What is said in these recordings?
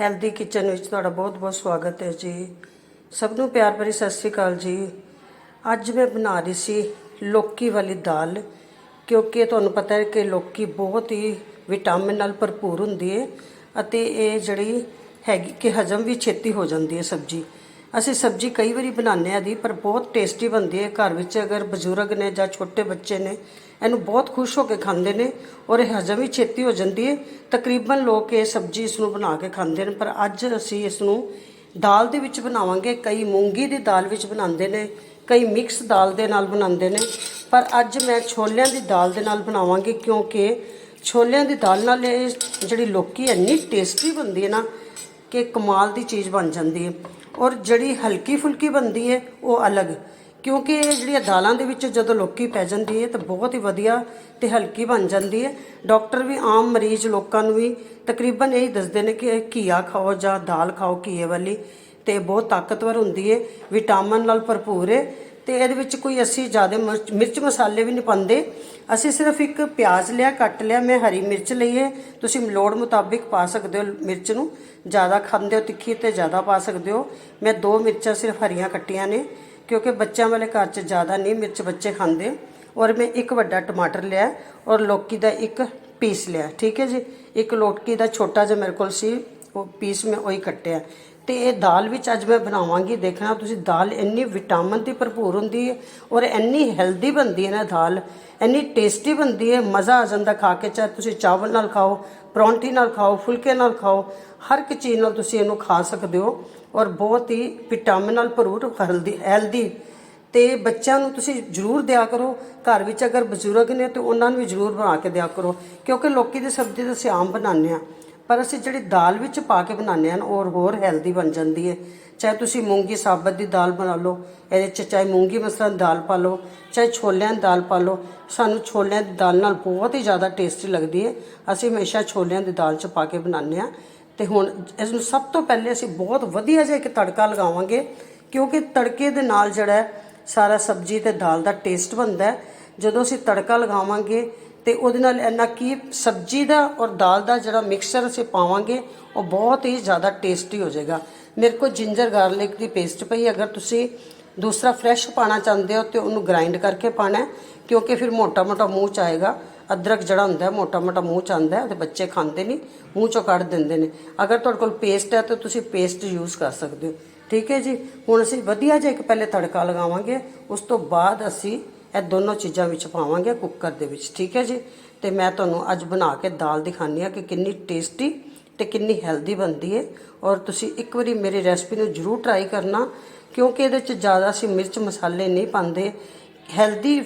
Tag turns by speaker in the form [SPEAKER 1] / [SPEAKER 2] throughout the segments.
[SPEAKER 1] Healthy kitchen ਵਿੱਚ ਤੁਹਾਡਾ ਬਹੁਤ-ਬਹੁਤ ਸਵਾਗਤ ਹੈ ਜੀ। ਸਭ ਨੂੰ ਪਿਆਰ ਭਰੀ ਸਤਿ ਸ੍ਰੀ ਅਕਾਲ ਜੀ। ਅੱਜ ਮੈਂ ਬਣਾ ਰਹੀ ਸੀ ਲੋਕੀ ਵਾਲੀ ਦਾਲ, ਕਿਉਂਕਿ ਤੁਹਾਨੂੰ ਪਤਾ ਹੈ ਕਿ ਲੋਕੀ ਬਹੁਤ ਹੀ ਵਿਟਾਮਿਨ ਨਾਲ ਭਰਪੂਰ ਹੁੰਦੀ ਹੈ ਅਤੇ ਇਹ ਜਿਹੜੀ ਹੈਗੀ ਕਿ ਹਜਮ ਵੀ ਛੇਤੀ ਹੋ ਜਾਂਦੀ ਹੈ ਸਬਜ਼ੀ। ਅਸੀਂ ਸਬਜ਼ੀ ਕਈ ਵਾਰੀ ਬਣਾਉਂਦੇ ਆ ਦੀ ਪਰ ਬਹੁਤ ਟੇਸਟੀ ਬਣਦੀ ਹੈ। ਘਰ ਵਿੱਚ ਅਗਰ ਬਜ਼ੁਰਗ ਨੇ ਜਾਂ ਛੋਟੇ ਬੱਚੇ ਨੇ, ਇਹਨੂੰ ਬਹੁਤ ਖੁਸ਼ ਹੋ ਕੇ ਖਾਂਦੇ ਨੇ ਔਰ ਇਹ ਹਜਮ ਵੀ ਛੇਤੀ ਹੋ ਜਾਂਦੀ ਹੈ। ਤਕਰੀਬਨ ਲੋਕ ਇਹ ਸਬਜ਼ੀ ਇਸ ਨੂੰ ਬਣਾ ਕੇ ਖਾਂਦੇ ਨੇ, ਪਰ ਅੱਜ ਅਸੀਂ ਇਸ ਨੂੰ ਦਾਲ ਦੇ ਵਿੱਚ ਬਣਾਵਾਂਗੇ। ਕਈ ਮੂੰਗੀ ਦੀ ਦਾਲ ਵਿੱਚ ਬਣਾਉਂਦੇ ਨੇ, ਕਈ ਮਿਕਸ ਦਾਲ ਦੇ ਨਾਲ ਬਣਾਉਂਦੇ ਨੇ। ਪਰ ਅੱਜ ਮੈਂ ਛੋਲਿਆਂ ਦੀ ਦਾਲ ਦੇ ਨਾਲ ਬਣਾਵਾਂਗੀ, ਕਿਉਂਕਿ ਛੋਲਿਆਂ ਦੀ ਦਾਲ ਨਾਲ ਇਹ ਜਿਹੜੀ ਲੋਕੀ ਇੰਨੀ ਟੇਸਟੀ ਬਣਦੀ ਹੈ ਨਾ, ਕਿ ਕਮਾਲ ਦੀ ਚੀਜ਼ ਬਣ ਜਾਂਦੀ ਹੈ। ਔਰ ਜਿਹੜੀ ਹਲਕੀ ਫੁਲਕੀ ਬਣਦੀ ਹੈ ਉਹ ਅਲੱਗ। ਕਿਉਂਕਿ ਇਹ ਜਿਹੜੀਆਂ ਦਾਲਾਂ ਦੇ ਵਿੱਚ ਜਦੋਂ ਲੋਕੀ ਪੈ ਜਾਂਦੀ ਹੈ ਤਾਂ ਬਹੁਤ ਹੀ ਵਧੀਆ ਤੇ ਹਲਕੀ ਬਣ ਜਾਂਦੀ ਹੈ ਡਾਕਟਰ ਵੀ ਆਮ ਮਰੀਜ਼ ਲੋਕਾਂ ਨੂੰ ਵੀ ਤਕਰੀਬਨ ਇਹੀ ਦੱਸਦੇ ਨੇ ਕਿ ਘੀਆ ਖਾਓ ਜਾਂ ਦਾਲ ਖਾਓ ਘੀਏ ਵਾਲੀ ਤੇ ਬਹੁਤ ਤਾਕਤਵਰ ਹੁੰਦੀ ਹੈ ਵਿਟਾਮਿਨ ਨਾਲ ਭਰਪੂਰ ਹੈ ਤੇ ਇਹਦੇ ਵਿੱਚ ਕੋਈ ਅਸੀਂ ਜ਼ਿਆਦਾ ਮਿਰਚ ਮਿਰਚ ਮਸਾਲੇ ਵੀ ਨਹੀਂ ਪਾਉਂਦੇ। ਅਸੀਂ ਸਿਰਫ ਇੱਕ ਪਿਆਜ਼ ਲਿਆ, ਕੱਟ ਲਿਆ, ਮੈਂ ਹਰੀ ਮਿਰਚ ਲਈ ਹੈ। ਤੁਸੀਂ ਲੋੜ ਮੁਤਾਬਿਕ ਪਾ ਸਕਦੇ ਹੋ ਮਿਰਚ ਨੂੰ। ਜ਼ਿਆਦਾ ਖਾਂਦੇ ਹੋ ਤਿੱਖੀ ਤੇ ਜ਼ਿਆਦਾ ਪਾ ਸਕਦੇ ਹੋ। ਮੈਂ ਦੋ ਮਿਰਚਾਂ ਸਿਰਫ ਹਰੀਆਂ ਕੱਟੀਆਂ ਨੇ, ਕਿਉਂਕਿ ਬੱਚਿਆਂ ਵਾਲੇ ਘਰ 'ਚ ਜ਼ਿਆਦਾ ਨਹੀਂ ਮਿਰਚ ਬੱਚੇ ਖਾਂਦੇ। ਔਰ ਮੈਂ ਇੱਕ ਵੱਡਾ ਟਮਾਟਰ ਲਿਆ ਔਰ ਲੋਕੀ ਦਾ ਇੱਕ ਪੀਸ ਲਿਆ, ਠੀਕ ਹੈ ਜੀ? ਇੱਕ ਲੋਟਕੀ ਦਾ ਛੋਟਾ ਜਿਹਾ ਮੇਰੇ ਕੋਲ ਸੀ, ਉਹ ਪੀਸ ਮੈਂ ਉਹੀ ਕੱਟਿਆ। ਤੇ ਇਹ ਦਾਲ ਵਿੱਚ ਅੱਜ ਮੈਂ ਬਣਾਵਾਂਗੀ। ਦੇਖਣਾ ਤੁਸੀਂ ਦਾਲ ਇੰਨੀ ਵਿਟਾਮਿਨ ਦੀ ਭਰਪੂਰ ਹੁੰਦੀ ਹੈ ਔਰ ਇੰਨੀ ਹੈਲਦੀ ਬਣਦੀ ਹੈ ਨਾ ਦਾਲ, ਇੰਨੀ ਟੇਸਟੀ ਬਣਦੀ ਹੈ, ਮਜ਼ਾ ਆ ਜਾਂਦਾ ਖਾ ਕੇ, ਚਾਹੇ ਤੁਸੀਂ ਚਾਵਲ ਨਾਲ ਖਾਓ, ਪਰੌਂਠੀ ਨਾਲ ਖਾਓ, ਫੁਲਕੇ ਨਾਲ ਖਾਓ, ਹਰ ਇੱਕ ਚੀਜ਼ ਨਾਲ ਤੁਸੀਂ ਇਹਨੂੰ ਖਾ ਸਕਦੇ ਹੋ ਔਰ ਬਹੁਤ ਹੀ ਵਿਟਾਮਿਨ ਨਾਲ ਭਰਪੂਰ ਹੈਲਦੀ ਹੈਲਦੀ ਤੇ ਬੱਚਿਆਂ ਨੂੰ ਤੁਸੀਂ ਜ਼ਰੂਰ ਦਿਆ ਕਰੋ, ਘਰ ਵਿੱਚ ਅਗਰ ਬਜ਼ੁਰਗ ਨੇ ਤੇ ਉਹਨਾਂ ਨੂੰ ਵੀ ਜ਼ਰੂਰ ਬਣਾ ਕੇ ਦਿਆ ਕਰੋ ਕਿਉਂਕਿ ਲੋਕੀ ਦੀ ਸਬਜ਼ੀ ਤਾਂ ਅਸੀਂ ਆਮ ਬਣਾਉਂਦੇ ਆ। ਪਰ ਅਸੀਂ ਜਿਹੜੀ ਦਾਲ ਵਿੱਚ ਪਾ ਕੇ ਬਣਾਉਂਦੇ ਆ ਔਰ ਹੋਰ ਹੈਲਦੀ ਬਣ ਜਾਂਦੀ ਹੈ। ਚਾਹੇ ਤੁਸੀਂ ਮੂੰਗੀ ਸਾਬਤ ਦੀ ਦਾਲ ਬਣਾ ਲਓ, ਇਹਦੇ ਚ ਚਾਹੇ ਮੂੰਗੀ ਮਸਰਾਂ ਦੀ ਦਾਲ ਪਾ ਲਓ, ਚਾਹੇ ਛੋਲਿਆਂ ਦੀ ਦਾਲ ਪਾ ਲਓ, ਸਾਨੂੰ ਛੋਲਿਆਂ ਦੀ ਦਾਲ ਨਾਲ ਬਹੁਤ ਹੀ ਜ਼ਿਆਦਾ ਟੇਸਟੀ ਲੱਗਦੀ ਹੈ। ਅਸੀਂ ਹਮੇਸ਼ਾ ਛੋਲਿਆਂ ਦੀ ਦਾਲ ਚ ਪਾ ਕੇ ਬਣਾਉਂਦੇ ਆ ਤੇ ਹੁਣ ਇਸ ਨੂੰ ਸਭ ਤੋਂ ਪਹਿਲੇ ਅਸੀਂ ਬਹੁਤ ਵਧੀਆ ਜਿਹਾ ਇੱਕ ਤੜਕਾ ਲਗਾਵਾਂਗੇ, ਕਿਉਂਕਿ ਤੜਕੇ ਦੇ ਨਾਲ ਜਿਹੜਾ ਸਾਰਾ ਸਬਜ਼ੀ ਤੇ ਦਾਲ ਦਾ ਟੇਸਟ ਬਣਦਾ ਹੈ। ਜਦੋਂ ਅਸੀਂ ਤੜਕਾ ਲਗਾਵਾਂਗੇ ਤੇ ਉਹਦੇ ਨਾਲ ਇੰਨਾ ਕੀ ਸਬਜ਼ੀ ਦਾ ਔਰ ਦਾਲ ਦਾ ਜਿਹੜਾ ਮਿਕਸਚਰ ਅਸੀਂ ਪਾਵਾਂਗੇ, ਉਹ ਬਹੁਤ ਹੀ ਜ਼ਿਆਦਾ ਟੇਸਟੀ ਹੋ ਜਾਏਗਾ। ਮੇਰੇ ਕੋਲ ਜਿੰਜਰ ਗਾਰਲਿਕ ਦੀ ਪੇਸਟ ਪਈ ਅਗਰ ਤੁਸੀਂ ਦੂਸਰਾ ਫਰੈਸ਼ ਪਾਣਾ ਚਾਹੁੰਦੇ ਹੋ ਤੇ ਉਹਨੂੰ ਗ੍ਰਾਈਂਡ ਕਰਕੇ ਪਾਣਾ ਕਿਉਂਕਿ ਫਿਰ ਮੋਟਾ ਮੋਟਾ ਮੂੰਹ ਚ ਆਏਗਾ। ਅਦਰਕ ਜਿਹੜਾ ਹੁੰਦਾ ਮੋਟਾ ਮੋਟਾ ਮੂੰਹ ਚ ਆਉਂਦਾ ਹੈ ਤੇ ਬੱਚੇ ਖਾਂਦੇ ਨਹੀਂ, ਮੂੰਹ ਚੋਂ ਕੱਢ ਦਿੰਦੇ ਨੇ। ਅਗਰ ਤੁਹਾਡੇ ਕੋਲ ਪੇਸਟ ਹੈ, ਤਾਂ ਤੁਸੀਂ ਪੇਸਟ ਯੂਜ਼ ਕਰ ਸਕਦੇ ਹੋ। ਠੀਕ ਹੈ ਜੀ? ਹੁਣ ਅਸੀਂ ਵਧੀਆ ਜਿਹਾ ਇੱਕ ਪਹਿਲੇ ਤੜਕਾ ਲਗਾਵਾਂਗੇ। ਉਸ ਤੋਂ ਬਾਅਦ ਅਸੀਂ ਇਹ ਦੋਨੋਂ ਚੀਜ਼ਾਂ ਵਿੱਚ ਪਾਵਾਂਗੇ ਕੁੱਕਰ ਦੇ ਵਿੱਚ, ਠੀਕ ਹੈ ਜੀ? ਤੇ ਮੈਂ ਤੁਹਾਨੂੰ ਅੱਜ ਬਣਾ ਕੇ ਦਾਲ ਦਿਖਾਣੀ ਆ ਕਿ ਕਿੰਨੀ ਟੇਸਟੀ ਤੇ ਕਿੰਨੀ ਹੈਲਦੀ ਬਣਦੀ ਹੈ। ਔਰ ਤੁਸੀਂ ਇੱਕ ਵਾਰੀ ਮੇਰੀ ਰੈਸਪੀ ਨੂੰ ਜਰੂਰ ਟਰਾਈ ਕਰਨਾ, ਕਿਉਂਕਿ ਇਹਦੇ ਵਿੱਚ ਜ਼ਿਆਦਾ ਅਸੀਂ ਮਿਰਚ ਮਸਾਲੇ ਨਹੀਂ ਪਾਉਂਦੇ। ਹੈਲਦੀ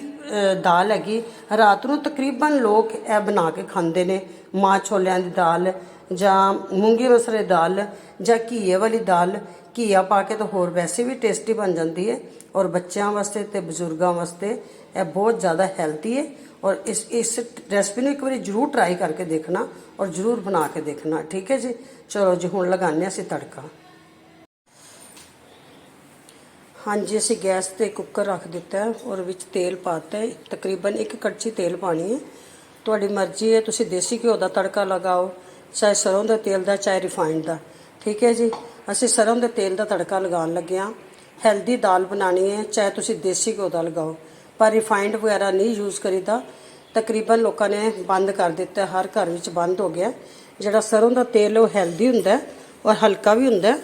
[SPEAKER 1] ਦਾਲ ਹੈਗੀ। ਰਾਤ ਨੂੰ ਤਕਰੀਬਨ ਲੋਕ ਇਹ ਬਣਾ ਕੇ ਖਾਂਦੇ ਨੇ ਮਾਂ ਛੋਲਿਆਂ ਦੀ ਦਾਲ ਜਾਂ ਮੂੰਗੀ ਮਸਰੇ ਦਾਲ ਜਾਂ ਘੀਏ ਵਾਲੀ ਦਾਲ। ਘੀਆ ਪਾ ਕੇ ਤਾਂ ਹੋਰ ਵੈਸੇ ਵੀ ਟੇਸਟੀ ਬਣ ਜਾਂਦੀ ਹੈ ਔਰ ਬੱਚਿਆਂ ਵਾਸਤੇ ਤੇ ਬਜ਼ੁਰਗਾਂ ਵਾਸਤੇ ਇਹ ਬਹੁਤ ਜ਼ਿਆਦਾ ਹੈਲਦੀ ਹੈ ਔਰ ਇਸ ਇਸ ਰੈਸਪੀ ਨੂੰ ਇੱਕ ਵਾਰੀ ਜਰੂਰ ਟਰਾਈ ਕਰਕੇ ਦੇਖਣਾ ਔਰ ਜਰੂਰ ਬਣਾ ਕੇ ਦੇਖਣਾ, ਠੀਕ ਹੈ ਜੀ? ਚਲੋ ਜੀ, ਹੁਣ ਲਗਾਉਂਦੇ ਹਾਂ ਅਸੀਂ ਤੜਕਾ। ਹਾਂਜੀ, ਅਸੀਂ ਗੈਸ ਤੇ ਕੁੱਕਰ ਰੱਖ ਦਿੱਤਾ ਔਰ ਵਿੱਚ ਤੇਲ ਪਾਤਾ ਹੈ। ਤਕਰੀਬਨ ਇੱਕ ਕੜਛੀ ਤੇਲ ਪਾਣੀ ਹੈ। ਤੁਹਾਡੀ ਮਰਜ਼ੀ ਹੈ, ਤੁਸੀਂ ਦੇਸੀ ਘਿਓ ਦਾ ਤੜਕਾ ਲਗਾਓ, ਚਾਹੇ ਸਰੋਂ ਦਾ ਤੇਲ ਦਾ, ਚਾਹੇ ਰਿਫਾਈਨਡ ਦਾ, ਠੀਕ ਹੈ ਜੀ? ਅਸੀਂ ਸਰੋਂ ਦੇ ਤੇਲ ਦਾ ਤੜਕਾ ਲਗਾਉਣ ਲੱਗੇ ਹਾਂ। ਹੈਲਦੀ ਦਾਲ ਬਣਾਣੀ ਹੈ, ਚਾਹੇ ਤੁਸੀਂ ਦੇਸੀ ਘਿਓ ਦਾ ਲਗਾਓ। ਪਰ ਰਿਫਾਈਨਡ ਵਗੈਰਾ ਨਹੀਂ ਯੂਜ਼ ਕਰੀਦਾ। ਤਕਰੀਬਨ ਲੋਕਾਂ ਨੇ ਬੰਦ ਕਰ ਦਿੱਤਾ, ਹਰ ਘਰ ਵਿੱਚ ਬੰਦ ਹੋ ਗਿਆ। ਜਿਹੜਾ ਸਰੋਂ ਦਾ ਤੇਲ ਉਹ ਹੈਲਦੀ ਹੁੰਦਾ ਔਰ ਹਲਕਾ ਵੀ ਹੁੰਦਾ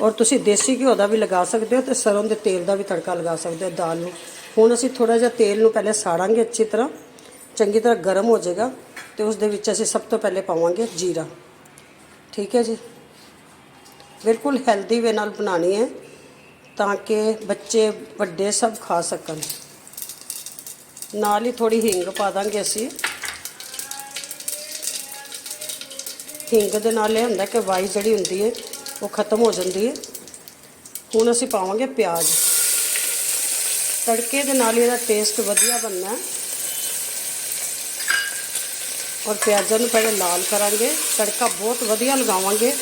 [SPEAKER 1] ਔਰ ਤੁਸੀਂ ਦੇਸੀ ਘਿਓ ਦਾ ਵੀ ਲਗਾ ਸਕਦੇ ਹੋ ਤੇ ਸਰੋਂ ਦੇ ਤੇਲ ਦਾ ਵੀ ਤੜਕਾ ਲਗਾ ਸਕਦੇ ਹੋ ਦਾਲ ਨੂੰ। ਹੁਣ ਅਸੀਂ ਥੋੜਾ ਜਿਹਾ ਤੇਲ ਨੂੰ ਪਹਿਲੇ ਸਾੜਾਂਗੇ ਅੱਛੀ ਤਰ੍ਹਾਂ। ਚੰਗੀ ਤਰ੍ਹਾਂ ਗਰਮ ਹੋ ਜਾਏਗਾ ਤੇ ਉਸ ਦੇ ਵਿੱਚ ਅਸੀਂ ਸਭ ਤੋਂ ਪਹਿਲੇ ਪਾਵਾਂਗੇ ਜੀਰਾ। ਠੀਕ ਹੈ ਜੀ? ਬਿਲਕੁਲ ਹੈਲਦੀ ਵੇ ਨਾਲ ਬਣਾਣੀ ਹੈ ਤਾਂ ਕਿ ਬੱਚੇ ਵੱਡੇ ਸਭ ਖਾ ਸਕਣ। ਨਾਲ ਹੀ ਥੋੜੀ ਹਿੰਗ ਪਾ ਦਾਂਗੇ ਅਸੀਂ। ਹਿੰਗ ਦੇ ਨਾਲ ਇਹ ਹੁੰਦਾ ਕਿ ਵਾਈ ਜਿਹੜੀ ਹੁੰਦੀ ਹੈ, ਉਹ ਖਤਮ ਹੋ ਜਾਂਦੀ ਹੈ। ਹੁਣ ਅਸੀਂ ਪਾਵਾਂਗੇ ਪਿਆਜ਼। ਤੜਕੇ ਦੇ ਨਾਲ ਇਹਦਾ ਟੇਸਟ ਵਧੀਆ ਬਣਨਾ ਔਰ ਪਿਆਜ਼ਾਂ ਨੂੰ ਪਹਿਲੇ ਲਾਲ ਕਰਾਂਗੇ। ਤੜਕਾ ਬਹੁਤ ਵਧੀਆ ਲਗਾਵਾਂਗੇ।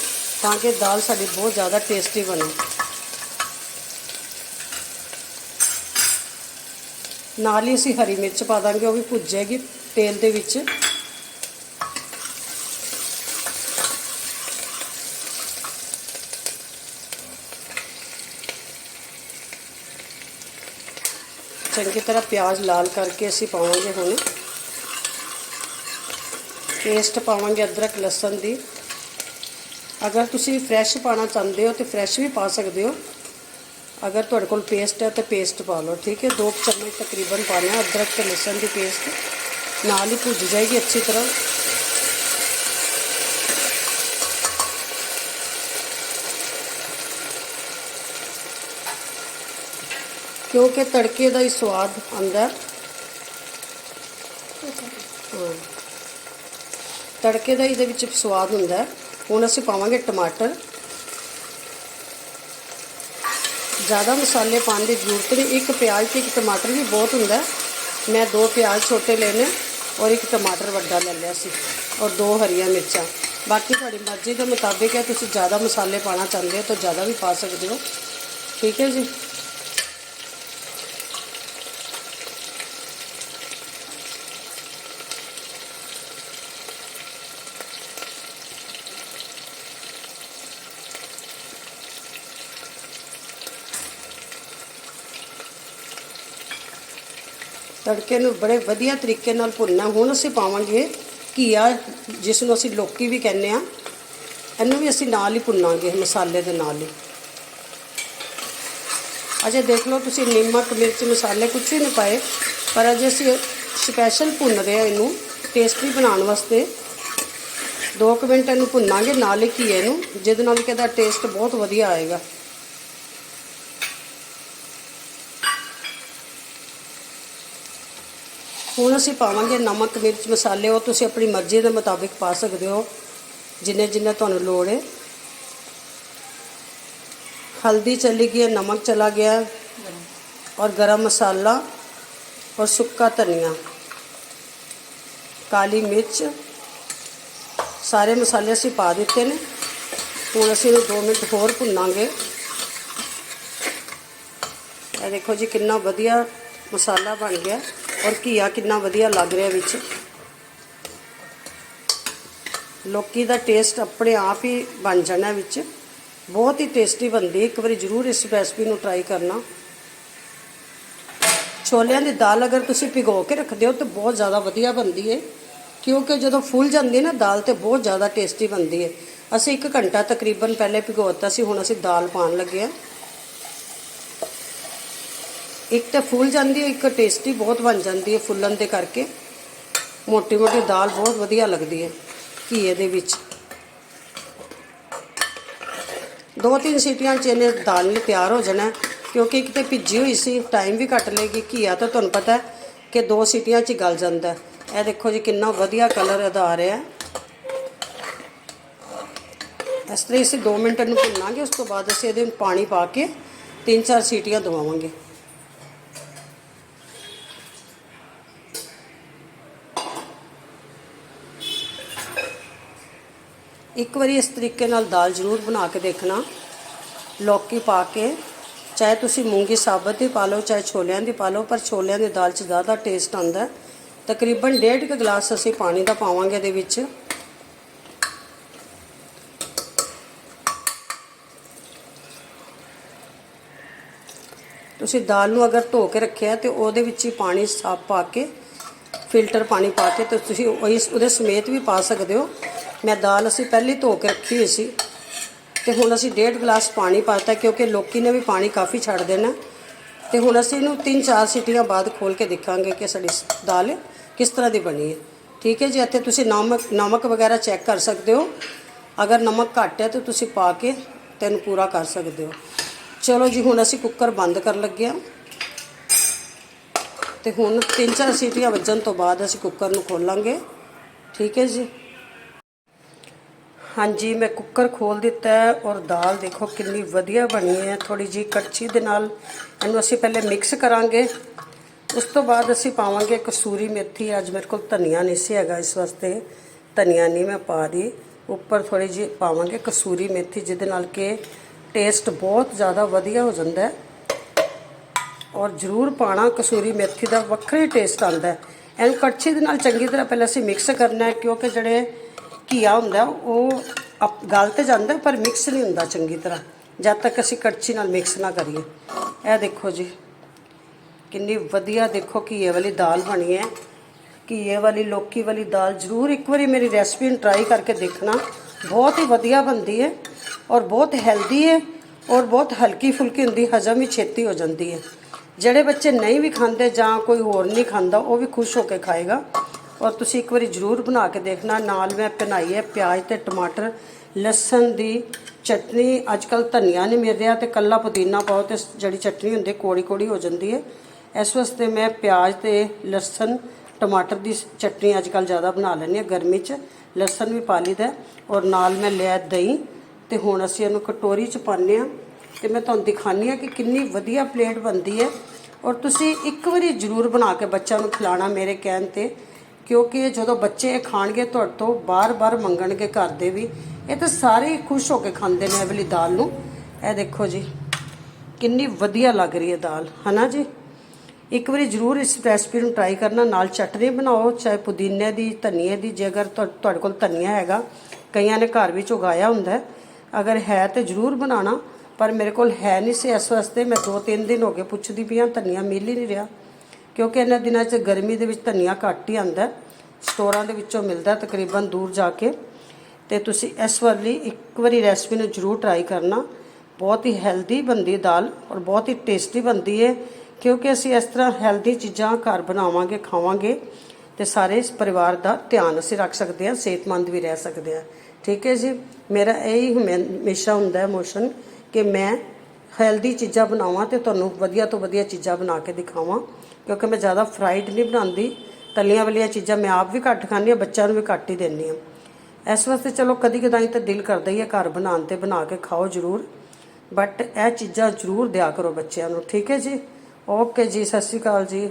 [SPEAKER 1] ਤਾਂ ਕਿ ਦਾਲ ਸਾਡੀ ਬਹੁਤ ਜ਼ਿਆਦਾ ਟੇਸਟੀ ਬਣੇ। ਨਾਲ ਹੀ ਅਸੀਂ ਹਰੀ ਮਿਰਚ ਪਾ ਦਾਂਗੇ, ਉਹ ਵੀ ਭੁੱਜ ਜਾਏਗੀ ਤੇਲ ਦੇ ਵਿੱਚ। ਚੰਗੀ ਤਰ੍ਹਾਂ ਪਿਆਜ਼ ਲਾਲ ਕਰਕੇ ਅਸੀਂ ਪਾਵਾਂਗੇ ਹੁਣ। ਪੇਸਟ ਪਾਵਾਂਗੇ ਅਦਰਕ, ਲਸਣ ਦੀ। ਅਗਰ ਤੁਸੀਂ ਫਰੈਸ਼ ਪਾਣਾ ਚਾਹੁੰਦੇ ਹੋ ਤੇ ਫਰੈਸ਼ ਵੀ ਪਾ ਸਕਦੇ ਹੋ। ਅਗਰ ਤੁਹਾਡੇ ਕੋਲ ਪੇਸਟ ਹੈ ਤਾਂ ਪੇਸਟ ਪਾ ਲਓ ਠੀਕ ਹੈ? ਦੋ ਕੁ ਚਮਚ ਤਕਰੀਬਨ ਪਾਣਾ ਅਦਰਕ ਤੇ ਲਸਣ ਦੀ ਪੇਸਟ ਨਾਲ ਹੀ ਭੁੱਜ ਜਾਏਗੀ ਅੱਛੀ ਤਰ੍ਹਾਂ। ਕਿਉਂਕਿ ਤੜਕੇ ਦਾ ਹੀ ਸਵਾਦ ਆਉਂਦਾ। ਤੜਕੇ ਦਾ ਇਹਦੇ ਵਿੱਚ ਸਵਾਦ ਹੁੰਦਾ ਹੈ। ਹੁਣ ਅਸੀਂ ਪਾਵਾਂਗੇ ਟਮਾਟਰ। ਜ਼ਿਆਦਾ ਮਸਾਲੇ ਪਾਉਣ ਦੀ ਜ਼ਰੂਰਤ ਨਹੀਂ। ਇੱਕ ਪਿਆਜ਼ ਤੇ ਇੱਕ ਟਮਾਟਰ ਵੀ ਬਹੁਤ ਹੁੰਦਾ ਮੈਂ ਦੋ ਪਿਆਜ਼ ਛੋਟੇ ਲੈਣੇ ਔਰ ਇੱਕ ਟਮਾਟਰ ਵੱਡਾ ਲੈ ਲਿਆ ਸੀ ਔਰ ਦੋ ਹਰੀਆਂ ਮਿਰਚਾਂ। ਬਾਕੀ ਤੁਹਾਡੀ ਮਰਜ਼ੀ ਦੇ ਮੁਤਾਬਿਕ ਹੈ। ਤੁਸੀਂ ਜ਼ਿਆਦਾ ਮਸਾਲੇ ਪਾਣਾ ਚਾਹੁੰਦੇ ਹੋ ਤਾਂ ਜ਼ਿਆਦਾ ਵੀ ਪਾ ਸਕਦੇ ਹੋ। ਠੀਕ ਹੈ ਜੀ? ਤੜਕੇ ਨੂੰ ਬੜੇ ਵਧੀਆ ਤਰੀਕੇ ਨਾਲ ਭੁੰਨਣਾ। ਹੁਣ ਅਸੀਂ ਪਾਵਾਂਗੇ ਘੀਆ, ਜਿਸ ਨੂੰ ਅਸੀਂ ਲੋਕੀ ਵੀ ਕਹਿੰਦੇ ਆ। ਇਹਨੂੰ ਵੀ ਅਸੀਂ ਨਾਲ ਹੀ ਭੁੰਨਾਂਗੇ, ਮਸਾਲੇ ਦੇ ਨਾਲ ਹੀ। ਅਜੇ ਦੇਖ ਲਓ ਤੁਸੀਂ ਨਿੰਮਕ, ਮਿਰਚ, ਮਸਾਲੇ ਕੁਝ ਵੀ ਨਹੀਂ ਪਾਏ, ਪਰ ਅਜੇ ਅਸੀਂ ਸਪੈਸ਼ਲ ਭੁੰਨ ਰਹੇ ਆ ਇਹਨੂੰ ਟੇਸਟੀ ਬਣਾਉਣ ਵਾਸਤੇ। 2 ਮਿੰਟ ਇਹਨੂੰ ਭੁੰਨਾਂਗੇ ਨਾਲ ਹੀ ਘੀਏ ਨੂੰ, ਜਿਹਦੇ ਨਾਲ ਕਿ ਇਹਦਾ ਟੇਸਟ ਬਹੁਤ ਵਧੀਆ ਆਏਗਾ। ਹੁਣ ਅਸੀਂ ਪਾਵਾਂਗੇ ਨਮਕ ਮਿਰਚ ਮਸਾਲੇ ਉਹ ਤੁਸੀਂ ਆਪਣੀ ਮਰਜ਼ੀ ਦੇ ਮੁਤਾਬਿਕ ਪਾ ਸਕਦੇ ਹੋ ਜਿੰਨੇ ਜਿੰਨੇ ਤੁਹਾਨੂੰ ਲੋੜ ਹੈ। ਹਲਦੀ ਚਲੀ ਗਈ ਹੈ ਨਮਕ ਚਲਾ ਗਿਆ ਹੈ, ਔਰ ਗਰਮ ਮਸਾਲਾ ਔਰ ਸੁੱਕਾ ਧਨੀਆ ਕਾਲੀ ਮਿਰਚ ਸਾਰੇ ਮਸਾਲੇ ਅਸੀਂ ਪਾ ਦਿੱਤੇ ਨੇ। ਹੁਣ ਅਸੀਂ ਇਹਨੂੰ 2 ਮਿੰਟ ਹੋਰ ਭੁੰਨਾਂਗੇ। ਇਹ ਦੇਖੋ ਜੀ ਕਿੰਨਾ ਵਧੀਆ ਮਸਾਲਾ ਬਣ ਗਿਆ। ਔਰ ਘੀਆ ਕਿੰਨਾ ਵਧੀਆ ਲੱਗ ਰਿਹਾ ਵਿੱਚ। ਲੋਕੀ ਦਾ ਟੇਸਟ ਆਪਣੇ ਆਪ ਹੀ ਬਣ ਜਾਣਾ ਵਿੱਚ। ਬਹੁਤ ਹੀ ਟੇਸਟੀ ਬਣਦੀ ਇੱਕ ਵਾਰੀ ਜ਼ਰੂਰ ਇਸ ਰੈਸਪੀ ਨੂੰ ਟਰਾਈ ਕਰਨਾ। ਛੋਲਿਆਂ ਦੀ ਦਾਲ ਅਗਰ ਤੁਸੀਂ ਭਿਗੋ ਕੇ ਰੱਖਦੇ ਹੋ ਤਾਂ ਬਹੁਤ ਜ਼ਿਆਦਾ ਵਧੀਆ ਬਣਦੀ ਹੈ। ਕਿਉਂਕਿ ਜਦੋਂ ਫੁੱਲ ਜਾਂਦੀ ਹੈ ਨਾ, ਦਾਲ ਤੇ ਬਹੁਤ ਜ਼ਿਆਦਾ ਟੇਸਟੀ ਬਣਦੀ ਹੈ। ਅਸੀਂ 1 ਘੰਟਾ ਤਕਰੀਬਨ ਪਹਿਲੇ ਭਿਗੋਤਾ ਸੀ, ਹੁਣ ਅਸੀਂ ਦਾਲ ਪਾਉਣ ਲੱਗੇ ਹਾਂ। ਇੱਕ ਤਾਂ ਫੁੱਲ ਜਾਂਦੀ ਹੈ, ਇੱਕ ਟੇਸਟੀ ਬਹੁਤ ਬਣ ਜਾਂਦੀ ਹੈ ਫੁੱਲਣ ਦੇ ਕਰਕੇ। ਮੋਟੀ ਮੋਟੀ ਦਾਲ ਬਹੁਤ ਵਧੀਆ ਲੱਗਦੀ ਹੈ ਘੀਏ ਦੇ ਵਿੱਚ। ਦੋ ਤਿੰਨ ਸੀਟੀਆਂ ਚ ਇਹਨੇ ਦਾਲ ਨੇ ਤਿਆਰ ਹੋ ਜਾਣਾ ਕਿਉਂਕਿ ਇੱਕ ਤੇ ਭਿੱਜੀ ਹੋਈ ਸੀ ਟਾਈਮ ਵੀ ਘੱਟ ਲਏਗੀ, ਘੀਆ ਤਾਂ ਤੁਹਾਨੂੰ ਪਤਾ ਕਿ ਦੋ ਸੀਟੀਆਂ ਚ ਗਲ ਜਾਂਦਾ ਇਹ ਦੇਖੋ ਜੀ ਕਿੰਨਾ ਵਧੀਆ ਕਲਰ ਇਹਦਾ ਆ ਰਿਹਾ ਇਸ ਤਰ੍ਹਾਂ ਅਸੀਂ 2 ਮਿੰਟ ਇਹਨੂੰ ਭੁੰਨਾਂਗੇ, ਉਸ ਤੋਂ ਬਾਅਦ ਅਸੀਂ ਇਹਦੇ ਵਿੱਚ ਪਾਣੀ ਪਾ ਕੇ ਤਿੰਨ ਚਾਰ ਸੀਟੀਆਂ ਦਵਾਵਾਂਗੇ। ਇੱਕ ਵਾਰੀ ਇਸ ਤਰੀਕੇ ਨਾਲ ਦਾਲ ਜ਼ਰੂਰ ਬਣਾ ਕੇ ਦੇਖਣਾ। ਲੌਕੀ ਪਾ ਕੇ, ਚਾਹੇ ਤੁਸੀਂ ਮੂੰਗੀ ਸਾਬਤ ਦੀ ਪਾ ਲਓ, ਚਾਹੇ ਛੋਲਿਆਂ ਦੀ ਪਾ ਲਓ, ਪਰ ਛੋਲਿਆਂ ਦੀ ਦਾਲ 'ਚ ਜ਼ਿਆਦਾ ਟੇਸਟ ਆਉਂਦਾ। ਤਕਰੀਬਨ ਡੇਢ ਕੁ ਗਲਾਸ ਅਸੀਂ ਪਾਣੀ ਦਾ ਪਾਵਾਂਗੇ ਇਹਦੇ ਵਿੱਚ। ਤੁਸੀਂ ਦਾਲ ਨੂੰ ਅਗਰ ਧੋ ਕੇ ਰੱਖਿਆ ਤੇ ਉਹਦੇ ਵਿੱਚ ਹੀ ਪਾਣੀ ਸਾਫ਼ ਪਾ ਕੇ, ਫਿਲਟਰ ਪਾਣੀ ਪਾ ਕੇ ਤੇ ਤੁਸੀਂ ਉਹੀ, ਉਹਦੇ ਸਮੇਤ ਵੀ ਪਾ ਸਕਦੇ ਹੋ। ਮੈਂ ਦਾਲ ਅਸੀਂ ਪਹਿਲੇ ਧੋ ਕੇ ਰੱਖੀ ਹੋਈ ਸੀ ਤੇ ਹੁਣ ਅਸੀਂ ਡੇਢ ਗਲਾਸ ਪਾਣੀ ਪਾਤਾ ਕਿਉਂਕਿ ਲੋਕੀ ਨੇ ਵੀ ਪਾਣੀ ਕਾਫੀ ਛੱਡ ਦੇਣਾ। ਤੇ ਹੁਣ ਅਸੀਂ ਇਹਨੂੰ 3-4 ਸੀਟੀਆਂ ਬਾਅਦ ਖੋਲ ਕੇ ਦੇਖਾਂਗੇ ਕਿ ਸਾਡੀ ਦਾਲ ਕਿਸ ਤਰ੍ਹਾਂ ਦੀ ਬਣੀ ਹੈ। ਠੀਕ ਹੈ ਜੀ, ਇੱਥੇ ਤੁਸੀਂ ਨਮਕ ਨਮਕ ਵਗੈਰਾ ਚੈੱਕ ਕਰ ਸਕਦੇ ਹੋ। ਅਗਰ ਨਮਕ ਘੱਟ ਹੈ ਤਾਂ ਤੁਸੀਂ ਪਾ ਕੇ ਤੈਨੂੰ ਪੂਰਾ ਕਰ ਸਕਦੇ ਹੋ। ਚਲੋ ਜੀ, ਹੁਣ ਅਸੀਂ ਕੁੱਕਰ ਬੰਦ ਕਰਨ ਲੱਗੇ ਹਾਂ। ਤੇ ਹੁਣ 3-4 ਸੀਟੀਆਂ ਵੱਜਣ ਤੋਂ ਬਾਅਦ ਅਸੀਂ ਕੁੱਕਰ ਨੂੰ ਖੋਲਾਂਗੇ। ਠੀਕ ਹੈ ਜੀ। ਹਾਂਜੀ, ਮੈਂ ਕੁੱਕਰ ਖੋਲ ਦਿੱਤਾ ਹੈ ਔਰ ਦਾਲ ਦੇਖੋ ਕਿੰਨੀ ਵਧੀਆ ਬਣੀ ਹੈ। ਥੋੜੀ ਜੀ ਕੜਛੀ ਦੇ ਨਾਲ ਇਹਨੂੰ ਅਸੀਂ ਪਹਿਲੇ ਮਿਕਸ ਕਰਾਂਗੇ। ਉਸ ਤੋਂ ਬਾਅਦ ਅਸੀਂ ਪਾਵਾਂਗੇ ਕਸੂਰੀ ਮੇਥੀ। ਅੱਜ ਮੇਰੇ ਕੋਲ ਧਨੀਆ ਨਹੀਂ ਸੀ ਹੈਗਾ ਇਸ ਵਾਸਤੇ। ਧਨੀਆ ਨਹੀਂ ਮੈਂ ਪਾ ਰਹੀ। ਉੱਪਰ ਥੋੜੀ ਜੀ ਪਾਵਾਂਗੇ ਕਸੂਰੀ ਮੇਥੀ, ਜਿਹਦੇ ਨਾਲ ਕਿ ਟੇਸਟ ਬਹੁਤ ਜ਼ਿਆਦਾ ਵਧੀਆ ਹੋ ਜਾਂਦਾ ਹੈ। ਔਰ ਜ਼ਰੂਰ ਪਾਣਾ ਕਸੂਰੀ ਮੇਥੀ ਦਾ ਵੱਖਰਾ ਟੇਸਟ ਆਉਂਦਾ ਹੈ। ਇਹਨੂੰ ਕੜਛੀ ਦੇ ਨਾਲ ਚੰਗੀ ਤਰ੍ਹਾਂ ਪਹਿਲਾਂ ਅਸੀਂ ਮਿਕਸ ਕਰਨਾ ਹੈ, ਕਿਉਂਕਿ ਜਿਹੜੇ ਘੀਆ ਹੁੰਦਾ ਉਹ ਅਪ- ਗਲ ਤੇ ਜਾਂਦਾ ਪਰ ਮਿਕਸ ਨਹੀਂ ਹੁੰਦਾ ਚੰਗੀ ਤਰ੍ਹਾਂ ਜਦ ਤੱਕ ਅਸੀਂ ਕੜਛੀ ਨਾਲ ਮਿਕਸ ਨਾ ਕਰੀਏ ਇਹ ਦੇਖੋ ਜੀ ਕਿੰਨੀ ਵਧੀਆ ਦੇਖੋ ਘੀਏ ਵਾਲੀ ਦਾਲ ਬਣੀ ਹੈ ਘੀਏ ਵਾਲੀ ਲੋਕੀ ਵਾਲੀ ਦਾਲ ਜ਼ਰੂਰ ਇੱਕ ਵਾਰੀ ਮੇਰੀ ਰੈਸਪੀ ਨੂੰ ਟਰਾਈ ਕਰਕੇ ਦੇਖਣਾ ਬਹੁਤ ਹੀ ਵਧੀਆ ਬਣਦੀ ਹੈ ਔਰ ਬਹੁਤ ਹੈਲਦੀ ਹੈ ਔਰ ਬਹੁਤ ਹਲਕੀ ਫੁਲਕੀ ਹੁੰਦੀ ਹਜਮ ਵੀ ਛੇਤੀ ਹੋ ਜਾਂਦੀ ਹੈ ਜਿਹੜੇ ਬੱਚੇ ਨਹੀਂ ਵੀ ਖਾਂਦੇ ਜਾਂ ਕੋਈ ਹੋਰ ਨਹੀਂ ਖਾਂਦਾ ਉਹ ਵੀ ਖੁਸ਼ ਹੋ ਕੇ ਖਾਏਗਾ ਔਰ ਤੁਸੀਂ ਇੱਕ ਵਾਰੀ ਜ਼ਰੂਰ ਬਣਾ ਕੇ ਦੇਖਣਾ। ਨਾਲ ਮੈਂ ਬਣਾਈ ਹੈ ਪਿਆਜ਼ ਤੇ ਟਮਾਟਰ, ਲਸਣ ਦੀ ਚਟਨੀ। ਅੱਜ ਕੱਲ ਧਨੀਆ ਨਹੀਂ ਮਿਲ ਰਿਹਾ ਤੇ ਕੱਲਾ ਪੁਦੀਨਾ ਪਾਓ ਤੇ ਜਿਹੜੀ ਚਟਨੀ ਹੁੰਦੀ ਕੋੜੀ ਕੋੜੀ ਹੋ ਜਾਂਦੀ ਹੈ। ਇਸ ਵਾਸਤੇ ਮੈਂ ਪਿਆਜ਼ ਤੇ ਲਸਣ, ਟਮਾਟਰ ਦੀ ਚਟਨੀ ਅੱਜ ਕੱਲ ਜ਼ਿਆਦਾ ਬਣਾ ਲੈਂਦੀ ਹਾਂ ਗਰਮੀ 'ਚ। ਲਸਣ ਵੀ ਪਾ ਲਈਦਾ ਔਰ ਨਾਲ ਮੈਂ ਲਿਆ ਦਹੀਂ ਤੇ ਹੁਣ ਅਸੀਂ ਇਹਨੂੰ ਕਟੋਰੀ 'ਚ ਪਾਉਂਦੇ ਹਾਂ। ਤੇ ਮੈਂ ਤੁਹਾਨੂੰ ਦਿਖਾਉਂਦੀ ਹਾਂ ਕਿ ਕਿੰਨੀ ਵਧੀਆ ਪਲੇਟ ਬਣਦੀ ਹੈ। ਔਰ ਤੁਸੀਂ ਇੱਕ ਵਾਰੀ ਜ਼ਰੂਰ ਬਣਾ ਕੇ ਬੱਚਿਆਂ ਨੂੰ ਖਿਲਾਣਾ ਮੇਰੇ ਕਹਿਣ ਤੇ। ਕਿਉਂਕਿ ਜਦੋਂ ਬੱਚੇ ਇਹ ਖਾਣਗੇ, ਤੁਹਾਡੇ ਤੋਂ ਬਾਰ-ਬਾਰ ਮੰਗਣਗੇ ਘਰ ਦੇ ਵੀ, ਇਹ ਤਾਂ ਸਾਰੇ ਹੀ ਖੁਸ਼ ਹੋ ਕੇ ਖਾਂਦੇ ਨੇ ਇਹ ਵਾਲੀ ਦਾਲ ਨੂੰ। ਇਹ ਦੇਖੋ ਜੀ, ਕਿੰਨੀ ਵਧੀਆ ਲੱਗ ਰਹੀ ਹੈ ਦਾਲ, ਹਨਾ ਜੀ? ਇੱਕ ਵਾਰੀ ਜ਼ਰੂਰ ਇਸ ਰੈਸਪੀ ਨੂੰ ਟਰਾਈ ਕਰਨਾ, ਨਾਲ ਚਟਨੀ ਬਣਾਓ, ਚਾਹੇ ਪੁਦੀਨੇ ਦੀ, ਧਨੀਏ ਦੀ, ਜੇ ਅਗਰ ਤੁਹਾ- ਤੁਹਾਡੇ ਕੋਲ ਧਨੀਆ ਹੈਗਾ, ਕਈਆਂ ਨੇ ਘਰ ਵਿੱਚ ਉਗਾਇਆ ਹੁੰਦਾ ਅਗਰ ਹੈ ਤੇ ਜ਼ਰੂਰ ਬਣਾਉਣਾ, ਪਰ ਮੇਰੇ ਕੋਲ ਹੈ ਨਹੀਂ ਸੀ, ਇਸ ਵਾਸਤੇ ਮੈਂ ਦੋ ਤਿੰਨ ਦਿਨ ਹੋ ਗਏ ਪੁੱਛਦੀ ਪਈ ਹਾਂ, ਧਨੀਆ ਮਿਲ ਹੀ ਨਹੀਂ ਰਿਹਾ। ਕਿਉਂਕਿ ਇਹਨਾਂ ਦਿਨਾਂ 'ਚ ਗਰਮੀ ਦੇ ਵਿੱਚ ਧਨੀਆ ਘੱਟ ਹੀ ਆਉਂਦਾ ਸਟੋਰਾਂ ਦੇ ਵਿੱਚੋਂ ਮਿਲਦਾ ਤਕਰੀਬਨ ਦੂਰ ਜਾ ਕੇ। ਤੇ ਤੁਸੀਂ ਇਸ ਵਾਲੀ ਇੱਕ ਵਾਰੀ ਰੈਸਪੀ ਨੂੰ ਜ਼ਰੂਰ ਟਰਾਈ ਕਰਨਾ। ਬਹੁਤ ਹੀ ਹੈਲਦੀ ਬਣਦੀ ਦਾਲ ਔਰ ਬਹੁਤ ਹੀ ਟੇਸਟੀ ਬਣਦੀ ਹੈ, ਕਿਉਂਕਿ ਅਸੀਂ ਇਸ ਤਰ੍ਹਾਂ ਹੈਲਦੀ ਚੀਜ਼ਾਂ ਘਰ ਬਣਾਵਾਂਗੇ, ਖਾਵਾਂਗੇ ਤੇ ਸਾਰੇ ਇਸ ਪਰਿਵਾਰ ਦਾ ਧਿਆਨ ਅਸੀਂ ਰੱਖ ਸਕਦੇ ਹਾਂ, ਸਿਹਤਮੰਦ ਵੀ ਰਹਿ ਸਕਦੇ ਹਾਂ। ਠੀਕ ਹੈ ਜੀ? ਮੇਰਾ ਇਹੀ ਹਮੇ- ਹਮੇਸ਼ਾ ਹੁੰਦਾ ਹੈ ਮੋਸ਼ਨ ਕਿ ਮੈਂ ਹੈਲਦੀ ਚੀਜ਼ਾਂ ਬਣਾਵਾਂ ਤੇ ਤੁਹਾਨੂੰ ਵਧੀਆ ਤੋਂ ਵਧੀਆ ਚੀਜ਼ਾਂ ਬਣਾ ਕੇ ਦਿਖਾਵਾਂ। ਕਿਉਂਕਿ ਮੈਂ ਜ਼ਿਆਦਾ ਫਰਾਈਡ ਨਹੀਂ ਬਣਾਉਂਦੀ। ਤਲੀਆਂ ਵਾਲੀਆਂ ਚੀਜ਼ਾਂ ਮੈਂ ਆਪ ਵੀ ਘੱਟ ਖਾਂਦੀ ਹਾਂ, ਬੱਚਿਆਂ ਨੂੰ ਵੀ ਘੱਟ ਹੀ ਦਿੰਦੀ ਹਾਂ। ਇਸ ਵਾਸਤੇ ਚਲੋ ਕਦੀ ਕਦਾਈ ਤਾਂ ਦਿਲ ਕਰਦਾ ਹੀ ਹੈ ਘਰ ਬਣਾਉਣ ਤੇ ਬਣਾ ਕੇ ਖਾਓ ਜ਼ਰੂਰ। ਬਟ ਇਹ ਚੀਜ਼ਾਂ ਜ਼ਰੂਰ ਦਿਆ ਕਰੋ ਬੱਚਿਆਂ ਨੂੰ, ਠੀਕ ਹੈ ਜੀ? ਓਕੇ ਜੀ, ਸਤਿ ਸ਼੍ਰੀ ਅਕਾਲ ਜੀ।